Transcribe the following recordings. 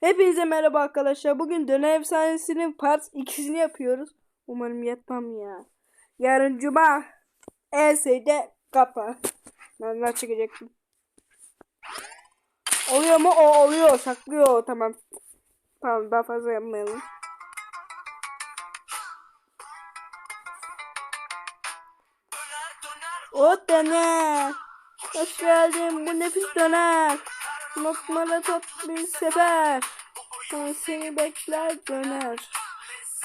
Hepinize merhaba arkadaşlar. Bugün Döner Efsanesi'nin part 2'sini yapıyoruz. Umarım yatmam ya. Yarın Cuma. ES'de kapa. Daha çekecektim. Oluyor mu? O oluyor. Saklıyor. Tamam. Tamam daha fazla yapmayalım. O döner. Hoş geldin bu nefis döner. Lokmalı top bir sefer. Sonra seni bekler döner.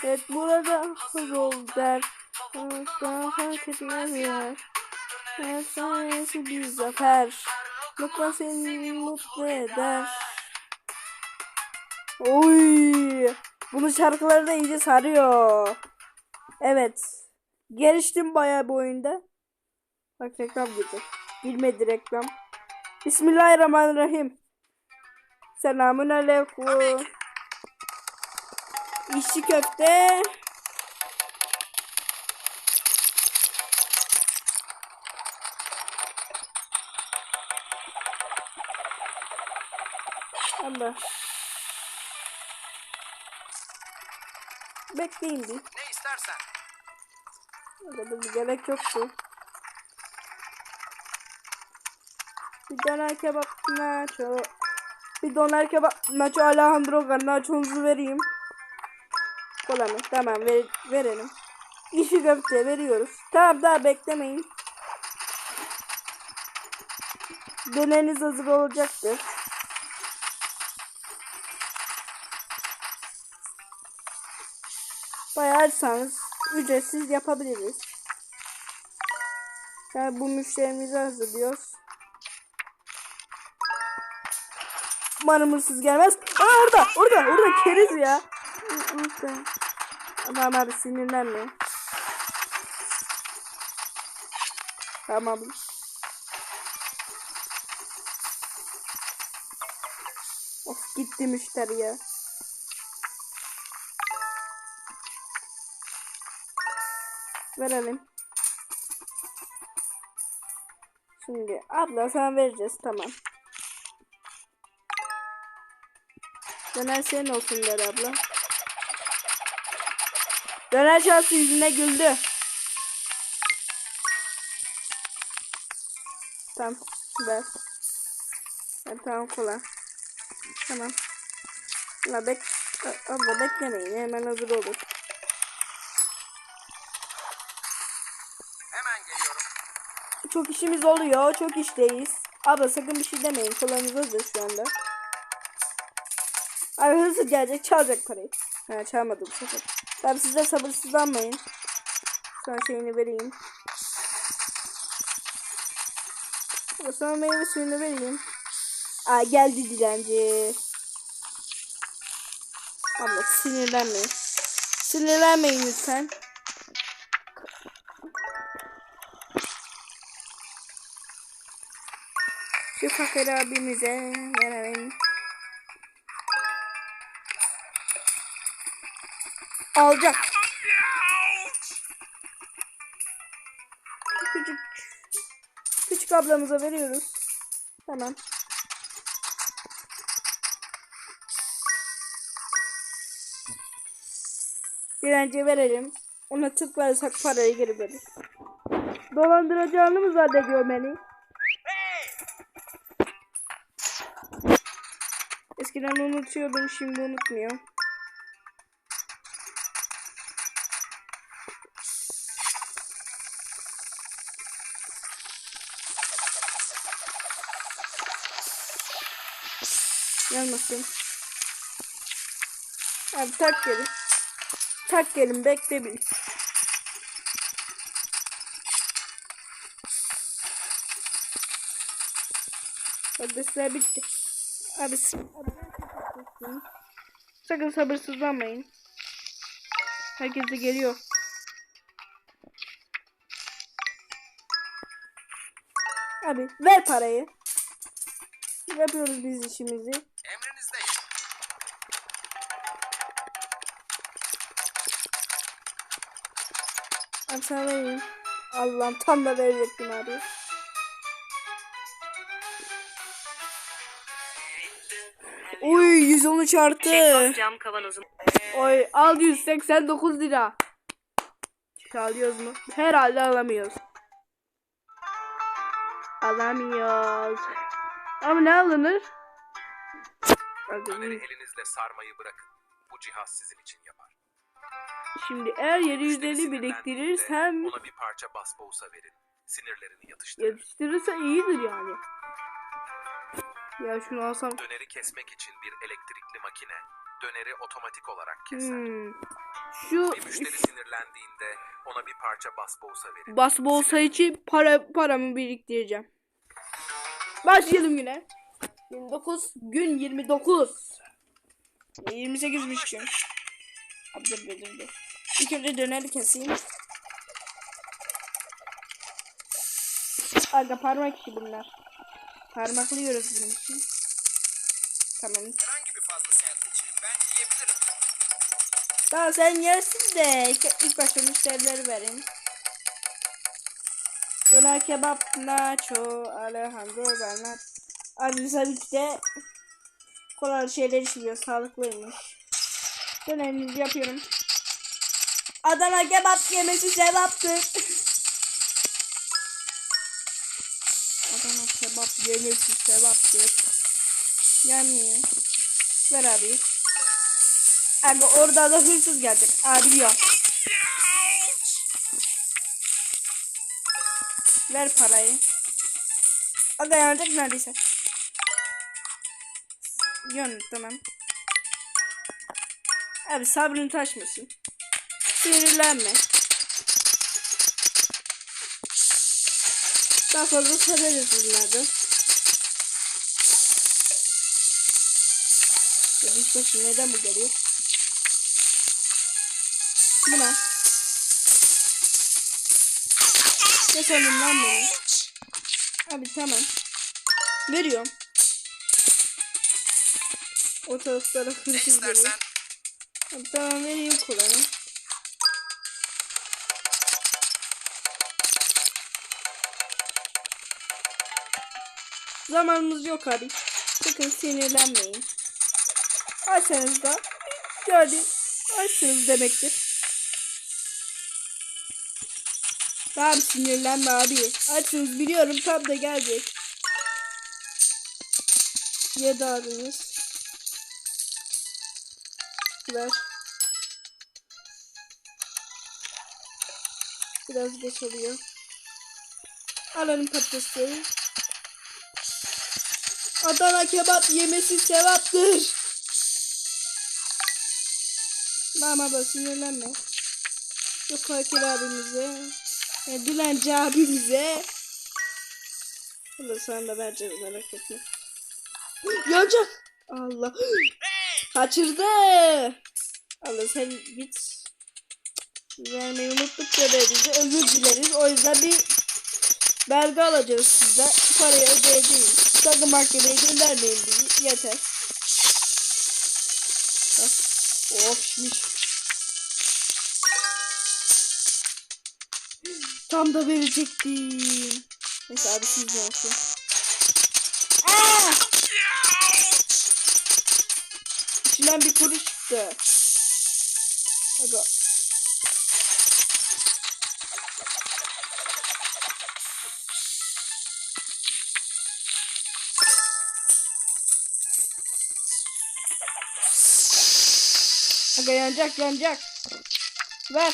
Evet burada yol der. Daha fark etmez yer. Her sayesi bir zafer. Lokma seni mutlu eder. Oy! Bunun şarkıları da iyice sarıyor. Evet. Geliştim bayağı bu oyunda. Bak reklam girdi. Bilmedi reklam. Bismillahirrahmanirrahim. Selamun aleyküm. İşçi köfte. Allah. Bekleyin bir. Ne istersen. Öyle bir gerek yoktu. Bir döner kebap nacho. Bir döner kebap nacho Alejandro Garnacho'nuzu vereyim. Kola mı? Tamam ver, verelim. İşi köfte veriyoruz. Tamam daha beklemeyin. Döneriniz hazır olacaktır. Bayarsanız ücretsiz yapabiliriz. Yani bu müşterimizi hazırlıyoruz. Umarım hırsız gelmez. Aa orada, orada, orada keriz ya. Tamam hadi sinirlenme. Tamam. Of gitti müşteri ya. Verelim. Şimdi abla sana vereceğiz tamam. Döner senin olsun der abla. Döner şansı yüzüne güldü. Tamam ver. Ha, tamam kola. Tamam. La bek abla beklemeyin hemen hazır olur. Hemen geliyorum. Çok işimiz oluyor. Çok işteyiz. Abla sakın bir şey demeyin. Kolanız hazır şu anda. Abi hızlı gelecek. Çalacak parayı. Ha çalmadı bu sefer. Tabi siz de sabırsızlanmayın. Sonra şeyini vereyim. Sonra meyve suyunu vereyim. Aa geldi dilenci. Abla sinirlenmeyin. Sinirlenmeyin lütfen. Şu fakir abimize verelim. Alacak. Küçük küçük ablamıza veriyoruz. Tamam. Direnci verelim. Ona tıklarsak parayı geri verir. Dolandıracağını mı zannediyor beni? Eskiden unutuyordum şimdi unutmuyorum. Yanmasın. Abi tak gelin. Tak gelin bekle bir. Kardeşler bitti. Abi sakın sabırsızlanmayın. Herkes de geliyor. Abi ver parayı. Yapıyoruz biz işimizi. Abi sana vereyim. Allah'ım tam da verecektim abi. Uy 113 artı. Checkbox cam kavanozum. Oy al 189 lira. Alıyoruz mu? Herhalde alamıyoruz. Alamıyoruz. Ama ne alınır? Döneri elinizle sarmayı bırakın. Bu cihaz sizin için yapar. Şimdi eğer 750 sinirlendiğinde biriktirirsem Ona bir parça basbousa verin. Sinirlerini yatıştırır. yetiştirirse iyidir yani. Ya şunu alsam. Döneri kesmek için bir elektrikli makine döneri otomatik olarak keser. Hmm. Şu Bir müşteri sinirlendiğinde ona bir parça basbousa verin. basbolsa için para paramı biriktireceğim. Başlayalım güne. 29 gün 29. 28'miş gün. Abi dur dur dur. dur. İlk önce döneri keseyim. Aga parmak işi bunlar. Parmaklıyoruz bunun için. Tamam. Herhangi bir fazla sandviçi ben yiyebilirim. Tamam sen yersin de ilk, başta müşterileri vereyim. Döner kebap, nacho, alejandro, bernat. Abi tabii ki de kolay şeyler işliyor, sağlıklıymış. Dönerimizi yapıyorum. Adana kebap yemesi sevaptır. Adana kebap yemesi sevaptır. Yani ver abi. Abi orada da hırsız gelecek. Abi biliyorum. Ver parayı. Aga yanacak neredeyse. Yan tamam. Abi sabrın taşmasın. Sinirlenme. Daha fazla sararız bunlardan. Biz başım neden bu geliyor? Bu ne? Sandın lan beni? Abi tamam. Veriyorum. O taraflara hırsız geliyor. Tamam vereyim kolanı. Zamanımız yok abi. Sakın sinirlenmeyin. Açsanız da gördüm. Açsınız demektir. Tamam sinirlenme abi. Açsınız biliyorum tam da gelecek. Yedi abimiz. Ver. Biraz geç oluyor. Alalım patatesleri. Adana kebap yemesi sevaptır. Mama da sinirlenme. Yok fakir abimize. E, dilenci abimize. Bunu sana da vereceğiz merak etme. Yanacak. Allah. Kaçırdı. Allah sen git. Vermeyi unuttuk görevimizi. Özür dileriz. O yüzden bir belge alacağız sizden. Parayı ödeyeceğiz. Sakın mahkemeye göndermeyin bizi. Yeter. Of şiş. Tam da verecektim. Neyse abi siz ne olsun. Aa! İçinden bir kuruş çıktı. Hadi. Aga yanacak yanacak. Ver.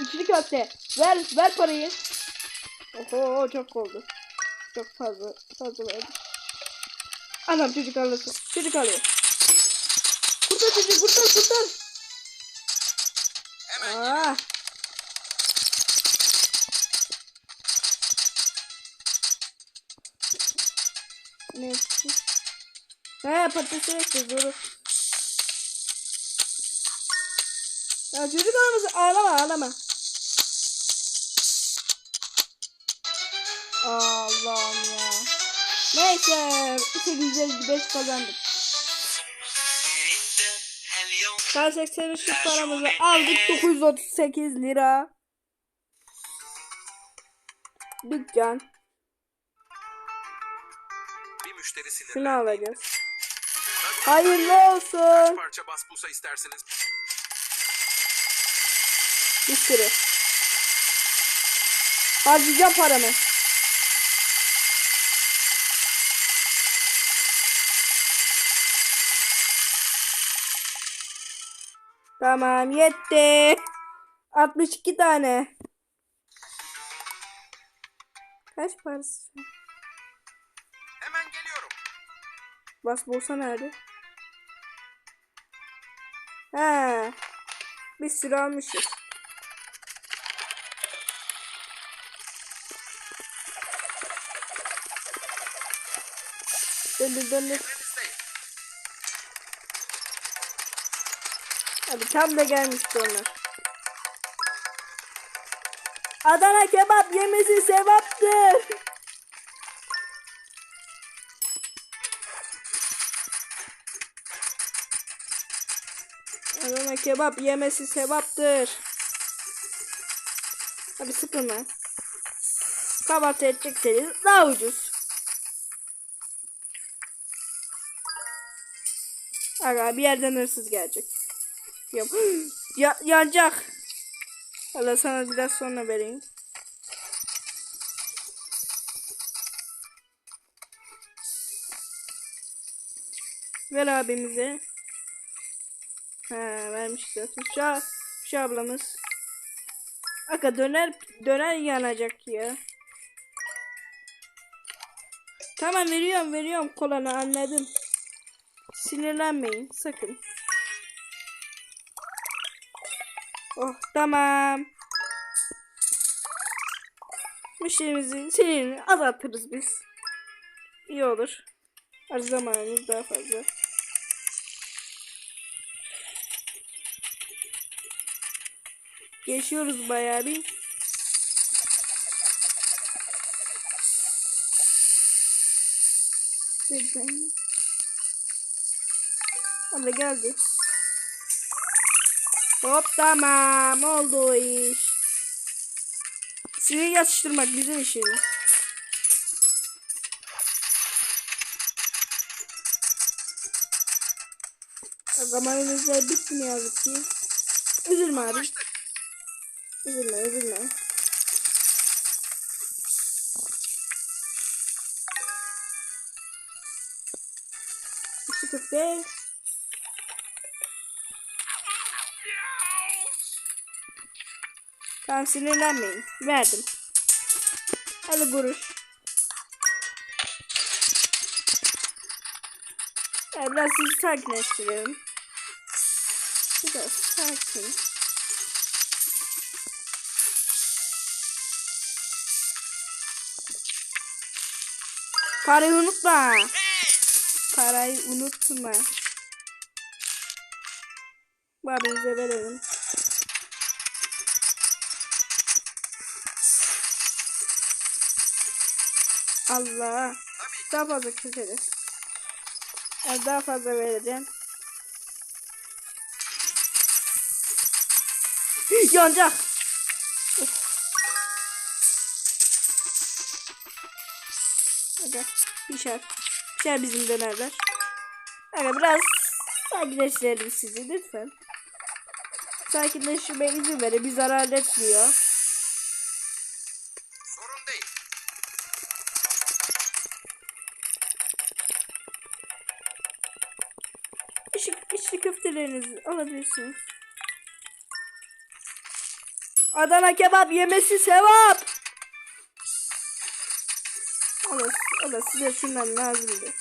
İçli köfte. Ver ver parayı. Oho çok oldu. Çok fazla fazla verdim. Anam çocuk alırsın. Çocuk alıyor. Kurtar çocuğu kurtar kurtar. Aa. Ne? He patatesi bekle dur. Ya çocuk ağlaması ağlama ağlama. Allah'ım ya. Neyse 855 kazandık. Daha 83 paramızı aldık 938 lira. Dükkan. Şunu alacağız. Hayırlı olsun. parça basbusa istersiniz? Bir sürü. Harcayacağım paramı. Tamam yetti. 62 tane. Kaç parası? Hemen geliyorum. Bas bolsa nerede? He. Bir sürü almışız. Döndür döndür. Tam da gelmişti onlar. Adana kebap yemesi sevaptır. Adana kebap yemesi sevaptır. Hadi sıkılma. Kahvaltı edecekseniz daha ucuz. Aga bir yerden hırsız gelecek. Ya, yanacak. Hala sana biraz sonra vereyim. Ver abimize. Ha vermiş zaten. Şu, şu ablamız. Aga döner döner yanacak ya. Tamam veriyorum veriyorum kolanı anladım. Sinirlenmeyin sakın. Oh tamam. Müşterimizin sinirini azaltırız biz. İyi olur. Az zamanımız daha fazla. Geçiyoruz bayağı bir. Abla geldi. Hop tamam oldu iş. Sinir yatıştırmak bizim işimiz. Zamanımızda bitti mi yazık ki. Üzülme abi. Üzülme üzülme. İşte köfte. Tamam sinirlenmeyin. Verdim. Hadi buruş. Ya biraz sizi sakinleştirelim. Biraz sakin. Parayı unutma. Parayı unutma. Babamıza verelim. Allah. Daha fazla keseriz. Yani daha fazla vereceğim. Yanacak. Hadi pişer. Pişer bizim dönerler. Aga biraz sakinleştirelim sizi lütfen. Sakinleşmeye izin verin. Bir zarar etmiyor. İçli köftelerinizi alabilirsiniz. Adana kebap yemesi sevap. O da size şundan lazımdı.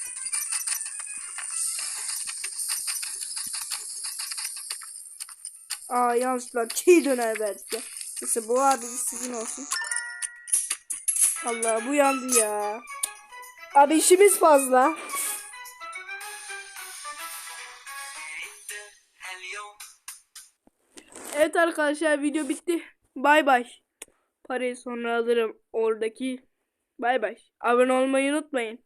Aa yanlışlıkla çiğ döner verdik ya. Neyse bu abi sizin olsun. Allah bu yandı ya. Abi işimiz fazla. Evet arkadaşlar video bitti. Bay bay. Parayı sonra alırım oradaki. Bay bay. Abone olmayı unutmayın.